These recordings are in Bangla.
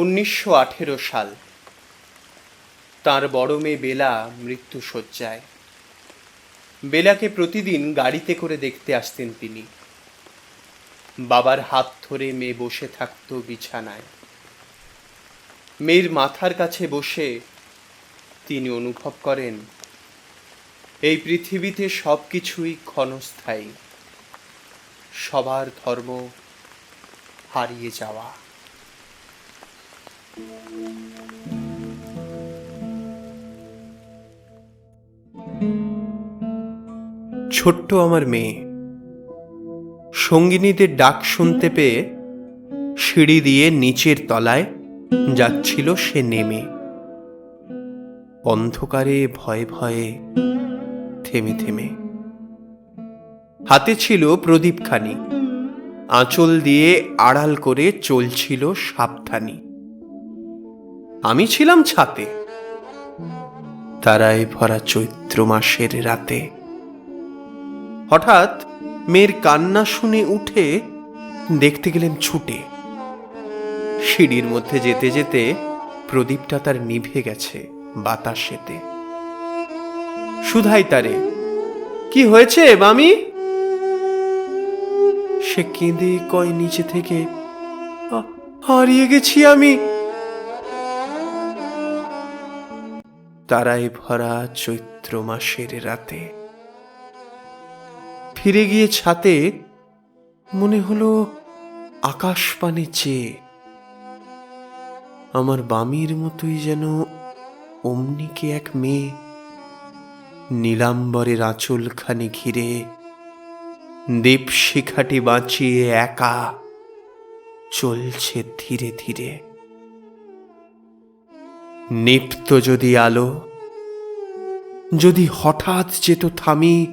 উনিশশো আঠেরো সাল। তার বড় মেয়ে বেলা মৃত্যু শয্যায়। বেলাকে প্রতিদিন গাড়িতে করে দেখতে আসতেন তিনি। বাবার হাত ধরে মেয়ে বসে থাকতো বিছানায়। মেয়ের মাথার কাছে বসে তিনি অনুভব করেন, এই পৃথিবীতে সব কিছুই ক্ষণস্থায়ী। সবার ধর্ম হারিয়ে যাওয়া। ছোট্ট আমার মেয়ে। সঙ্গিনীদের ডাক শুনতে পেয়ে সিঁড়ি দিয়ে নিচের তলায় যাচ্ছিল সে নেমে। অন্ধকারে ভয়ে ভয়ে থেমে থেমে। হাতে ছিল প্রদীপখানি। আঁচল দিয়ে আড়াল করে চলছিল সাবধানী। আমি ছিলাম ছাতে। তারায় ভরা চৈত্র মাসের রাতে। হঠাৎ মেয়ের কান্না শুনে উঠে দেখতে গেলেন ছুটে। সিঁড়ির মধ্যে যেতে যেতে প্রদীপটা তার নিভে গেছে বাতাসেতে। সুধাই তারে, কি হয়েছে, মামি? সে কেঁদে কয়, নিচে থেকে হারিয়ে গেছি আমি। তারায় ভরা চৈত্র মাসের রাতে। ফিরে গিয়ে ছাতে মনে হলো আকাশ পানে চেয়ে। আমার বামির মতোই যেন অমনিকে এক মেয়ে। নীলাম্বরের আঁচলখানি ঘিরে দীপশিখাটি বাঁচিয়ে একা চলছে ধীরে ধীরে। নিপ্ত যদি আলো, যদি হঠাৎ যেত থামি,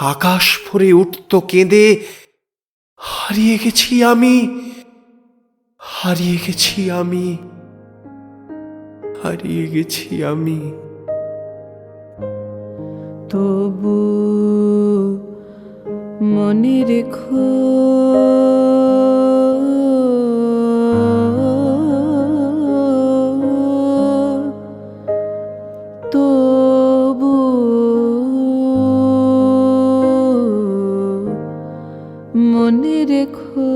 আকাশ ভরে উঠত কেঁদে, হারিয়ে গেছি আমি, হারিয়ে গেছি আমি, হারিয়ে গেছি আমি। তবু মনে রেখো মনে রেখো।